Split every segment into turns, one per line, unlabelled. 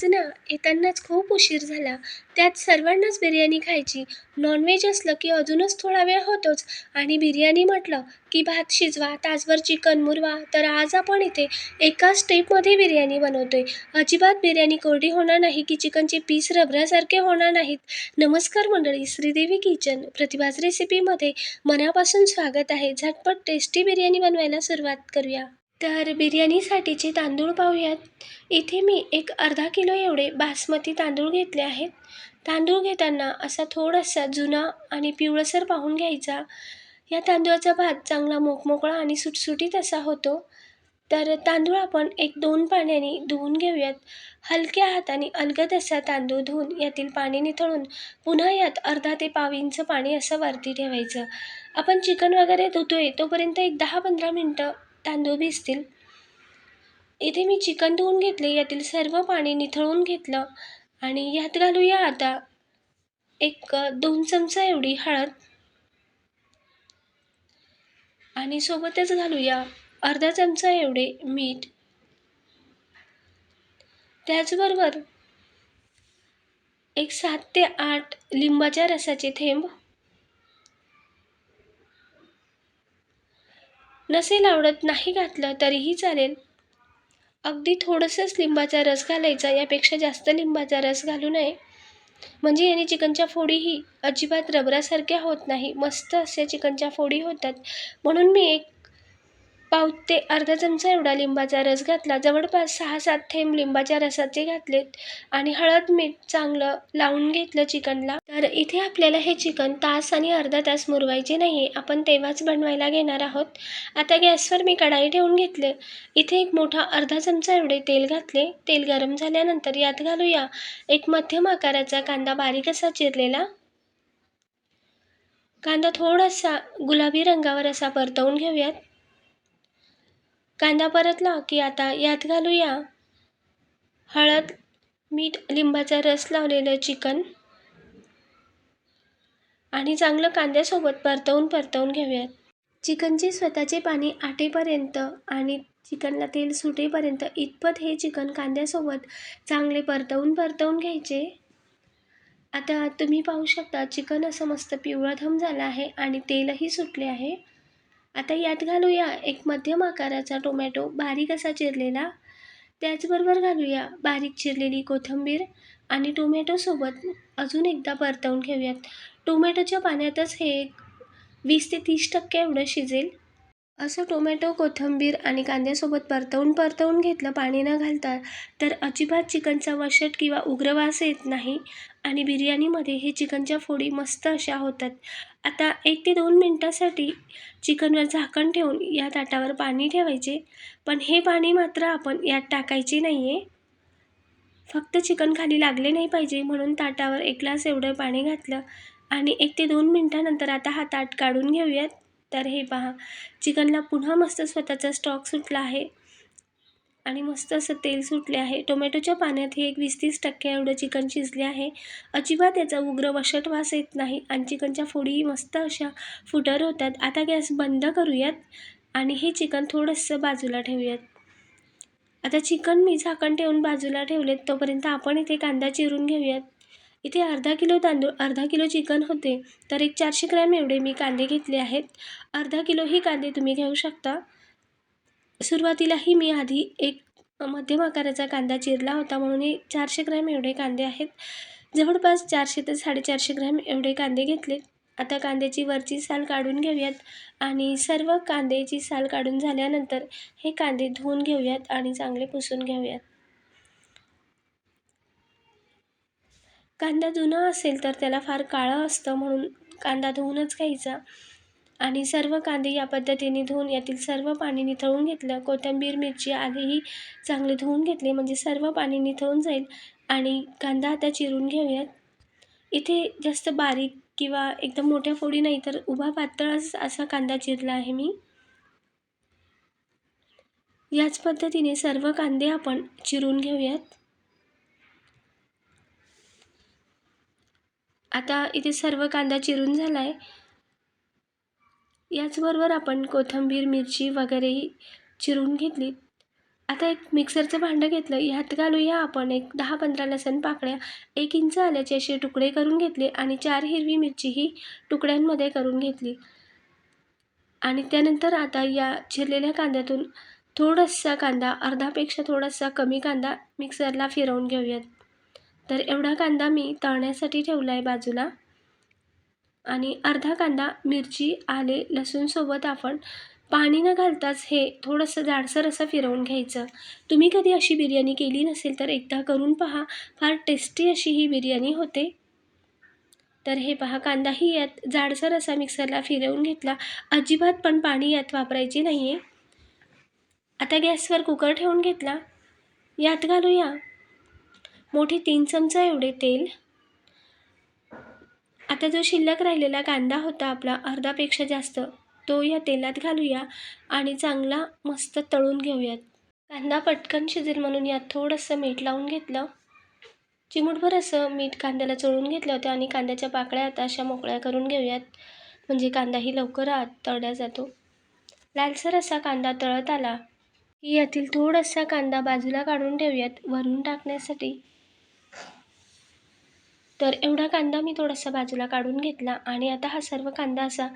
आज ना येतानाच खूप उशीर झाला. त्यात सर्वांनाच बिर्याणी खायची. नॉनव्हेज असलं की अजूनच थोडा वेळ होतोच. आणि बिर्याणी म्हटलं की भात शिजवा तासभर चिकन मुरवा. तर आज आपण इथे एका स्टेपमध्ये बिर्याणी बनवतोय. अजिबात बिर्याणी कोरडी होणार नाही की चिकनचे पीस रबरासारखे होणार नाहीत. नमस्कार मंडळी श्रीदेवी किचन प्रतिभाज रेसिपीमध्ये मनापासून स्वागत आहे. झटपट टेस्टी बिर्याणी बनवायला सुरुवात करूया. तर बिर्याणीसाठीचे तांदूळ पाहूयात. इथे मी एक अर्धा किलो एवढे बासमती तांदूळ घेतले आहेत. तांदूळ घेताना असा थोडासा जुना आणि पिवळसर पाहून घ्यायचा. या तांदूळाचा भात चांगला मोकमोकळा आणि सुटसुटीत असा होतो. तर तांदूळ आपण एक दोन पाण्याने धुवून घेऊयात. हलक्या हाताने अलगद असा तांदूळ धुवून यातील पाणी निथळून पुन्हा यात अर्धा ते पाव इंच पाणी असं वरती ठेवायचं. आपण चिकन वगैरे धुतोय तोपर्यंत एक दहा पंधरा मिनटं तांदूळ भिजतील. इथे मी चिकन धुवून घेतले यातील सर्व पाणी निथळून घेतलं आणि यात घालूया आता एक दोन चमचा एवढी हळद. आणि सोबतच घालूया अर्धा चमचा एवढे मीठ. त्याचबरोबर एक सात ते आठ लिंबाच्या रसाचे थेंब नसेल आवडत नाही घातलं तरीही चालेल. अगदी थोडंसंच लिंबाचा रस घालायचा यापेक्षा जास्त लिंबाचा रस घालू नये. म्हणजे याने चिकनच्या फोडीही अजिबात रबरासारख्या होत नाही. मस्त असे चिकनच्या फोडी होतात. म्हणून मी एक पाव ते अर्धा चमचा एवढा लिंबाचा रस घातला. जवळपास सहा सात थेंब लिंबाच्या रसाचे घातलेत आणि हळद मीठ चांगलं लावून घेतलं चिकनला. तर इथे आपल्याला हे चिकन तास आणि अर्धा तास मुरवायचे नाही आहे आपण तेव्हाच बनवायला घेणार आहोत. आता गॅसवर मी कढाई ठेवून घेतले. इथे एक मोठा अर्धा चमचा एवढे तेल घातले. तेल गरम झाल्यानंतर यात घालूया एक मध्यम आकाराचा कांदा बारीक असा चिरलेला. कांदा थोडासा गुलाबी रंगावर असा परतवून घेऊयात. कांदा परतला की आता यात घालूया. हळद मीठ लिंबाचा रस लावलेलं चिकन. आणि चांगलं कांद्यासोबत परतवून परतवून घेऊयात. चिकनचे स्वतःचे पाणी आटेपर्यंत आणि चिकनला तेल सुटेपर्यंत इतपत हे चिकन कांद्यासोबत चांगले परतवून परतवून घ्यायचे. आता तुम्ही पाहू शकता चिकन असं मस्त पिवळधम झालं आहे आणि तेलही सुटले आहे. आता यात घालूया एक मध्यम आकाराचा टोमॅटो बारीक असा चिरलेला. त्याचबरोबर घालूया बारीक चिरलेली कोथिंबीर आणि टोमॅटोसोबत अजून एकदा परतवून घेऊयात. टोमॅटोच्या पाण्यातच हे एक वीस ते तीस टक्के एवढं शिजेल. असं टोमॅटो कोथिंबीर आणि कांद्यासोबत परतवून परतवून घेतलं पाणी न घालता तर अजिबात चिकनचा वशट किंवा उग्रवास येत नाही आणि बिर्याणीमध्ये हे चिकनच्या फोडी मस्त अशा होतात. आता एक ते दोन मिनटासाठी चिकनवर झाकण ठेवून या ताटावर पाणी ठेवायचे पण हे पाणी मात्र आपण यात टाकायचे नाही आहे फक्त चिकन खाली लागले नाही पाहिजे म्हणून ताटावर एक ग्लास एवढं पाणी घातलं आणि एक ते दोन मिनटानंतर आता हा ताट काढून घेऊयात. तर हे पहा चिकनला पुन्हा मस्त स्वतःचा स्टॉक सुटला आहे. आणि मस्त असं तेल सुटले आहे. टोमॅटोच्या पाण्यात हे एक वीस तीस टक्के एवढं चिकन शिजले आहे. अजिबात याचा उग्र वशट वास येत नाही. आणि चिकनच्या फोडी मस्त अशा फुटर होतात. आता गॅस बंद करूयात आणि हे चिकन थोडंसं बाजूला ठेवूयात. आता चिकन मी झाकण ठेवून बाजूला ठेवलेत. तोपर्यंत आपण इथे कांदा चिरून घेऊयात. इथे अर्धा किलो तांदूळ अर्धा किलो चिकन होते. तर एक चारशे ग्रॅम एवढे मी कांदे घेतले आहेत. अर्धा किलोही कांदे तुम्ही घेऊ शकता. सुरुवातीलाही मी आधी एक मध्यम आकाराचा कांदा चिरला होता म्हणून हे चारशे ग्रॅम एवढे कांदे आहेत. जवळपास चारशे ते साडेचारशे ग्रॅम एवढे कांदे घेतले. आता कांद्याची वरची साल काढून घेऊयात आणि सर्व कांद्याची साल काढून झाल्यानंतर हे कांदे धुवून घेऊयात आणि चांगले पुसून घेऊयात. कांदा जुना असेल तर त्याला फार काळं असतं म्हणून कांदा धुवूनच घ्यायचा. आणि सर्व कांदे या पद्धतीने धुवून यातील सर्व पाणी निथळून घेतलं. कोथिंबीर मिरची आधीही चांगले धुवून घेतली. म्हणजे सर्व पाणी निथळून जाईल. आणि कांदा आता चिरून घेऊयात. इथे जास्त बारीक किंवा एकदम मोठ्या फोडी नाही तर उभा पातळच असा कांदा चिरला आहे मी. याच पद्धतीने सर्व कांदे आपण चिरून घेऊयात. आता इथे सर्व कांदा चिरून झाला आहे याचबरोबर आपण कोथिंबीर मिरची वगैरेही चिरून घेतली. आता एक मिक्सरचं भांडं घेतलं. ह्यात घालूया आपण एक दहा पंधरा लसण पाकळ्या एक इंच आल्याचे असे तुकडे करून घेतले आणि चार हिरवी मिरची ही तुकड्यांमध्ये करून घेतली. आणि त्यानंतर आता या चिरलेल्या कांद्यातून थोडासा कांदा अर्धापेक्षा थोडासा कमी कांदा मिक्सरला फिरवून घेऊयात. तर एवढा कांदा मी तळण्यासाठी ठेवला आहे बाजूला. आणि अर्धा कांदा मिरची आले लसूणसोबत आपण पाणी न घालताच हे थोडंसं जाडसर असं फिरवून घ्यायचं. तुम्ही कधी अशी बिर्याणी केली नसेल तर एकदा करून पहा. फार टेस्टी अशी ही बिर्याणी होते. तर हे पहा कांदाही यात जाडसर असा मिक्सरला फिरवून घेतला. अजिबात पण पाणी यात वापरायची नाही आहे आता गॅसवर कुकर ठेवून घेतला. यात घालूया. मोठे तीन चमचा एवढे तेल. आता जो शिल्लक राहिलेला कांदा होता आपला अर्धापेक्षा जास्त तो या तेलात घालूया आणि चांगला मस्त तळून घेऊयात. कांदा पटकन शिजेल म्हणून यात थोडंसं मीठ लावून घेतलं. चिमूटभर असं मीठ कांद्याला चोळून घेतलं होतं आणि कांद्याच्या पाकळ्या आता अशा मोकळ्या करून घेऊयात. म्हणजे कांदाही लवकर आत तळला जातो. लालसर असा कांदा तळत आला की यातील थोडासा कांदा बाजूला काढून ठेवूयात वरून टाकण्यासाठी. तर एवढा कांदा मी थोडासा बाजूला काढून घेतला आणि आता हा सर्व कांदा असा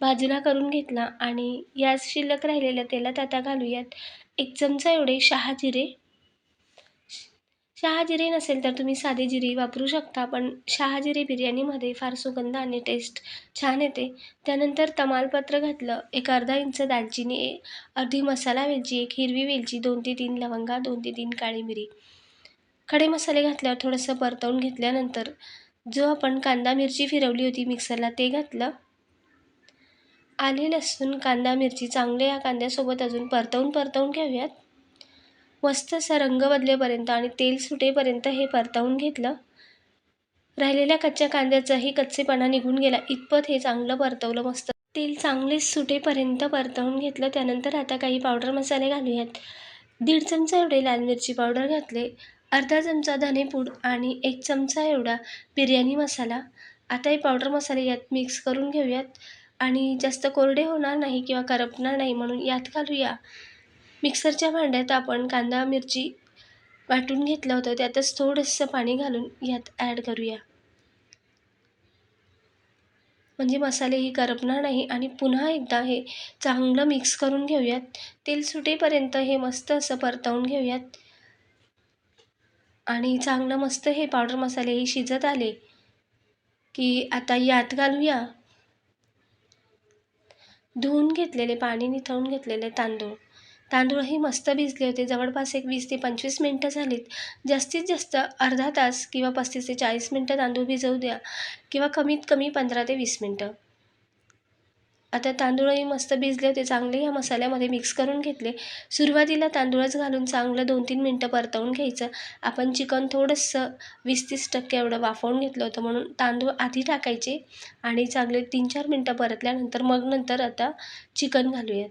बाजूला करून घेतला आणि या शिल्लक राहिलेल्या तेलात आता घालूयात एक चमचा एवढे शहाजिरे शहाजिरे नसेल तर तुम्ही साधे जिरे वापरू शकता पण शहाजिरे बिर्याणीमध्ये फार सुगंध आणि टेस्ट छान येते. त्यानंतर तमालपत्र घातलं एक अर्धा इंच दालचिनी अर्धी मसाला वेलची एक हिरवी वेलची दोन ते तीन लवंगा दोन ते तीन काळी मिरी. खडे मसाले घातल्यावर थोडंसं परतवून घेतल्यानंतर जो आपण कांदा मिरची फिरवली होती मिक्सरला ते घातलं. आले लसूण कांदा मिरची चांगले या कांद्यासोबत अजून परतवून परतवून घ्याव्यात मस्त असा रंग बदलेपर्यंत आणि तेल सुटेपर्यंत हे परतवून घेतलं. राहिलेल्या कच्च्या कांद्याचाही कच्चेपणा निघून गेला. इतपत हे चांगलं परतवलं मस्त. तेल चांगले सुटेपर्यंत परतवून घेतलं. त्यानंतर आता काही पावडर मसाले घालूयात. दीड चमचा एवढे लाल मिरची पावडर घातले. अर्धा चमचा धनेपूड आणि एक चमचा एवढा बिर्याणी मसाला. आता हे पावडर मसाले यात मिक्स करून घेऊयात. आणि जास्त कोरडे होणार नाही किंवा करपणार नाही म्हणून यात घालूया. मिक्सरच्या भांड्यात आपण कांदा मिरची वाटून घेतलं होतं. त्यातच थोडंसं पाणी घालून यात ॲड करूया. म्हणजे मसालेही करपणार नाही आणि पुन्हा एकदा हे चांगलं मिक्स करून घेऊयात. तेल सुटेपर्यंत हे मस्त असं परतवून घेऊयात. आणि चांगलं मस्त हे पावडर मसालेही शिजत आले की आता यात घालूया. धुवून घेतलेले पाणी निथळून घेतलेले तांदूळ. तांदूळही मस्त भिजले होते. जवळपास एक वीस ते पंचवीस मिनटं झालीत. जास्तीत जास्त अर्धा तास किंवा पस्तीस ते चाळीस मिनटं तांदूळ भिजवू द्या किंवा कमीत कमी पंधरा ते वीस मिनटं. आता तांदूळही मस्त भिजले होते चांगले. ह्या मसाल्यामध्ये मिक्स करून घेतले. सुरुवातीला तांदूळच घालून चांगलं दोन तीन मिनटं परतवून घ्यायचं. आपण चिकन थोडंसं वीस तीस टक्के एवढं वाफवून घेतलं होतं. म्हणून तांदूळ आधी टाकायचे आणि चांगले तीन चार मिनटं परतल्यानंतर मग नंतर आता चिकन घालूयात.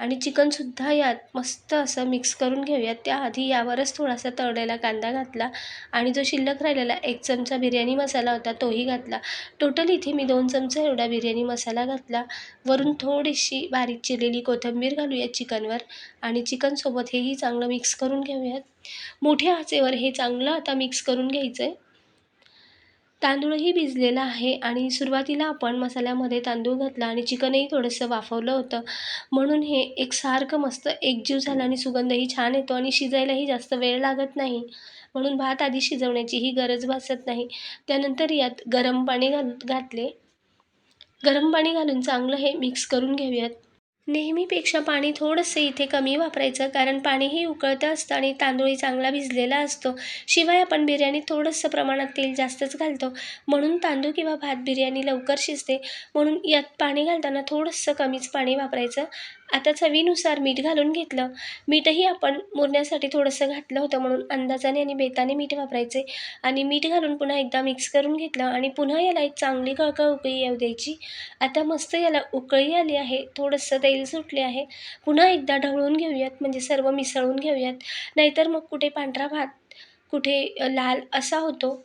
आणि चिकनसुद्धा यात मस्त असं मिक्स करून घेऊयात. त्याआधी यावरच थोडासा तळलेला कांदा घातला आणि जो शिल्लक राहिलेला एक चमचा बिर्याणी मसाला होता तोही घातला. टोटल इथे मी दोन चमचा एवढा बिर्याणी मसाला घातला. वरून थोडीशी बारीक चिरलेली कोथिंबीर घालूयात चिकनवर आणि चिकनसोबत हेही चांगलं मिक्स करून घेऊयात. मोठ्या आचेवर हे चांगलं आता मिक्स करून घ्यायचं आहे तांदूळही भिजलेला आहे आणि सुरुवातीला आपण मसाल्यामध्ये तांदूळ घातला आणि चिकनही थोडंसं वाफवलं होतं. म्हणून हे एकसारखं मस्त एकजीव झालं आणि सुगंधही छान येतो आणि शिजायलाही जास्त वेळ लागत नाही. म्हणून भात आधी शिजवण्याचीही गरज भासत नाही. त्यानंतर यात गरम पाणी घाल घातले. गरम पाणी घालून चांगलं हे मिक्स करून घेऊयात. नेहमीपेक्षा पाणी थोडंसं इथे कमी वापरायचं कारण पाणीही उकळतं असतं आणि तांदूळही चांगला भिजलेला असतो. शिवाय आपण बिर्याणीत थोडंसं प्रमाणात तेल जास्तच घालतो. म्हणून तांदूळ किंवा भात बिर्याणी लवकर शिजते. म्हणून यात पाणी घालताना थोडंसं कमीच पाणी वापरायचं. आता चवीनुसार मीठ घालून घेतलं. मीठही आपण मुरण्यासाठी थोडंसं घातलं होतं म्हणून अंदाजाने आणि बेताने मीठ वापरायचे. आणि मीठ घालून पुन्हा एकदा मिक्स करून घेतलं आणि पुन्हा याला एक चांगली कळकळ उकळी येऊ द्यायची. आता मस्त याला उकळी आली आहे. थोडंसं तेल सुटले आहे. पुन्हा एकदा ढवळून घेऊयात म्हणजे सर्व मिसळून घेऊयात. नाहीतर मग कुठे पांढरा भात कुठे लाल असा होतो.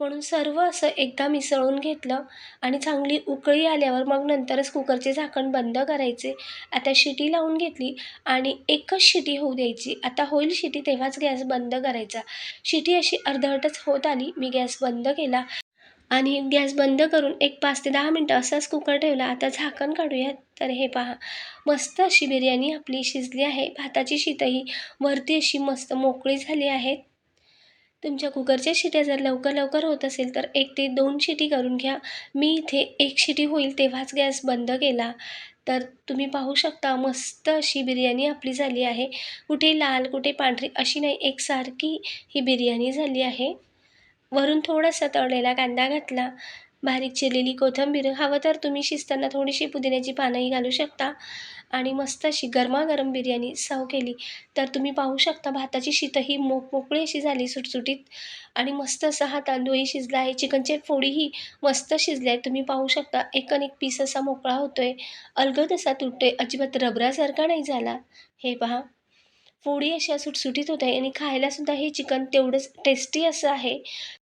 म्हणून सर्व असं एकदा मिसळून घेतलं आणि चांगली उकळी आल्यावर मग नंतरच कुकरचे झाकण बंद करायचे. आता शिटी लावून घेतली आणि एकच शिटी होऊ द्यायची. आता होईल शिटी तेव्हाच गॅस बंद करायचा. शिटी अशी अर्धवटच होत आली. मी गॅस बंद केला आणि गॅस बंद करून एक पाच ते दहा मिनटं असाच कुकर ठेवला. आता झाकण काढूयात. तर हे पहा. मस्त अशी बिर्याणी आपली शिजली आहे. भाताची शीतही वरती अशी मस्त मोकळी झाली आहेत तुमच्या कुकरच्या शिट्या जर लवकर लवकर होत असेल तर एक ते दोन शिटी करून घ्या. मी इथे एक शिटी होईल तेव्हाच गॅस बंद केला. तर तुम्ही पाहू शकता मस्त अशी बिर्याणी आपली झाली आहे. कुठे लाल कुठे पांढरी अशी नाही एकसारखी ही बिर्याणी झाली आहे. वरून थोडासा तळलेला कांदा घातला. बारीक चिरलेली कोथिंबीर हवं तर तुम्ही शिजताना थोडीशी पुदिन्याची पानंही घालू शकता. आणि मस्त अशी गरमागरम बिर्याणी सर्व केली तर तुम्ही पाहू शकता भाताची शीतही मोक मोकळी अशी झाली सुटसुटीत. आणि मस्त असा हा तांदूळही शिजला आहे. चिकनचे फोडीही मस्त शिजले आहेत. तुम्ही पाहू शकता एकन एक पीस असा मोकळा होतोय. अलगद असा तुटतोय. अजिबात रबरासारखा नाही झाला. हे पहा. फोडी अशा सुटसुटीत होत आहे. आणि खायलासुद्धा हे चिकन तेवढंच टेस्टी असं आहे.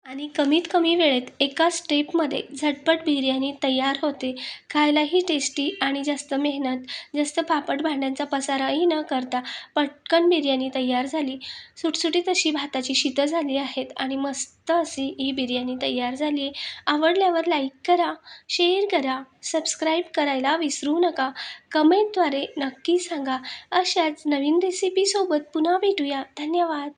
आणि कमीत कमी वेळेत एका स्टेपमध्ये झटपट बिर्याणी तयार होते. खायलाही टेस्टी आणि जास्त मेहनत जास्त पापड भांड्यांचा पसाराही न करता पटकन बिर्याणी तयार झाली. सुटसुटीत अशी भाताची शीतं झाली आहेत आणि मस्त अशी ही बिर्याणी तयार झाली आहे आवडल्यावर लाईक करा शेअर करा सबस्क्राईब करायला विसरू नका. कमेंटद्वारे नक्की सांगा. अशाच नवीन रेसिपीसोबत पुन्हा भेटूया. धन्यवाद!